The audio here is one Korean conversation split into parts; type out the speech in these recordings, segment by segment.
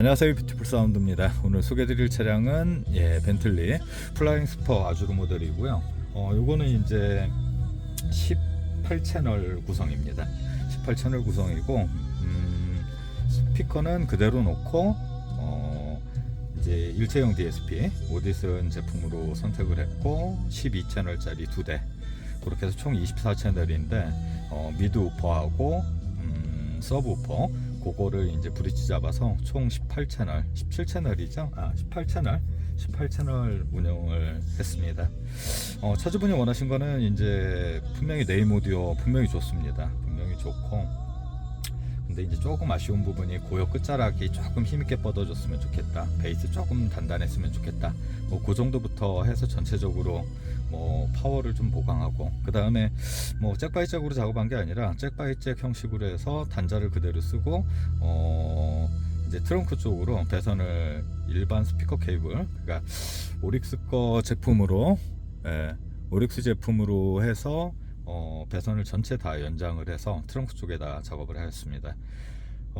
안녕하세요. 뷰티풀 사운드입니다. 오늘 소개드릴 차량은 예 벤틀리 플라잉 스퍼 아주르 모델이고요. 어 요거는 이제 18채널 구성입니다. 18채널 구성이고 음, 스피커는 그대로 놓고 어 이제 일체형 DSP 오디슨 제품으로 선택을 했고 12채널짜리 두대. 그렇게 해서 총 24채널인데 어, 미드 우퍼하고 음, 서브 우퍼 그거를 이제 브릿지 잡아서 총 18채널, 17채널이죠? 아, 18채널, 18채널 운영을 했습니다. 어, 차주분이 원하신 거는 이제 분명히 네임 오디오 분명히 좋습니다. 분명히 좋고. 근데 이제 조금 아쉬운 부분이 고역 끝자락이 조금 힘있게 뻗어줬으면 좋겠다. 베이스 조금 단단했으면 좋겠다. 뭐 그 정도부터 해서 전체적으로 뭐 파워를 좀 보강하고 그 다음에 뭐 잭바이잭으로 작업한 게 아니라 잭바이잭 형식으로 해서 단자를 그대로 쓰고 어 이제 트렁크 쪽으로 배선을 일반 스피커 케이블 그러니까 오릭스 거 제품으로 예, 오릭스 제품으로 해서 어 배선을 전체 다 연장을 해서 트렁크 쪽에다 작업을 하였습니다.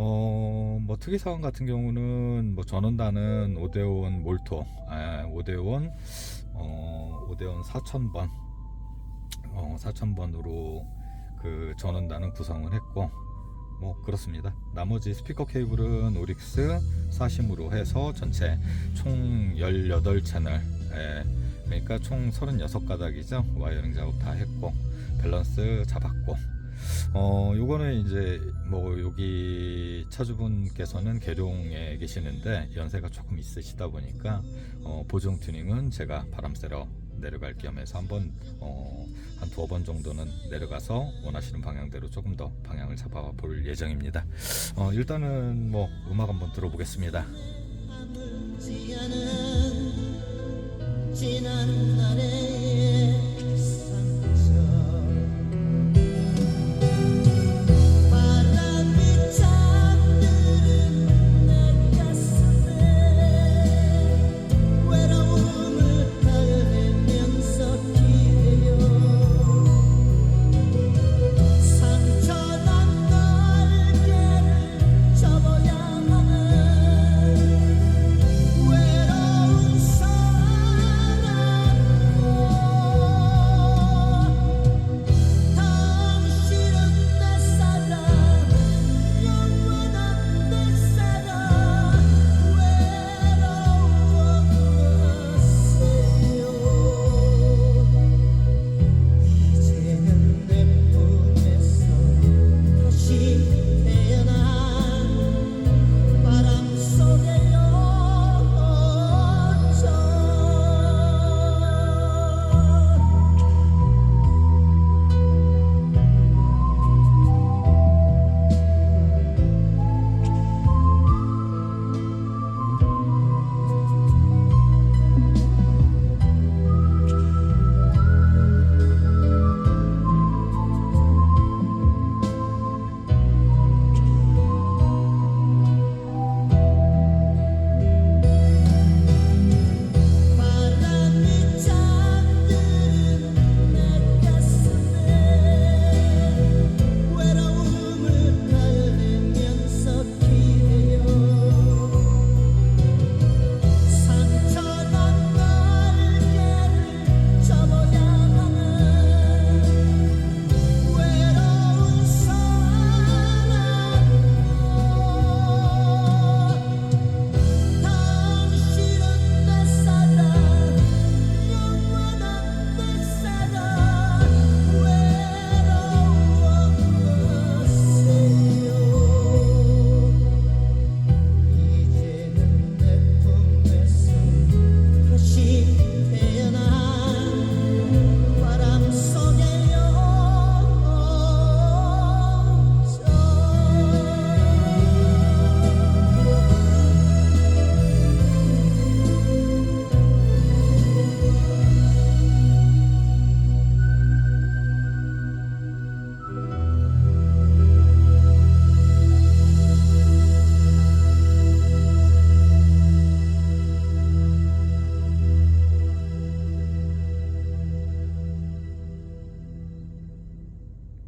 어, 뭐 특이 사항 같은 경우는 뭐 전원단은 오데온 몰토, 아, 오데온 어, 오데온 4000번, 어, 4000번으로 그 전원단은 구성을 했고 뭐 그렇습니다. 나머지 스피커 케이블은 오릭스 사심으로 해서 전체 총 18채널, 예, 그러니까 총 36가닥이죠. 와이어링 작업 다 했고 밸런스 잡았고 어, 요거는 이제 뭐 여기 차주분께서는 계룡에 계시는데 연세가 조금 있으시다 보니까 어, 보정 튜닝은 제가 바람 쐬러 내려갈 겸 해서 한번 어, 한 두어 번 정도는 내려가서 원하시는 방향대로 조금 더 방향을 잡아 볼 예정입니다. 어, 일단은 뭐 음악 한번 들어보겠습니다. 지난 날의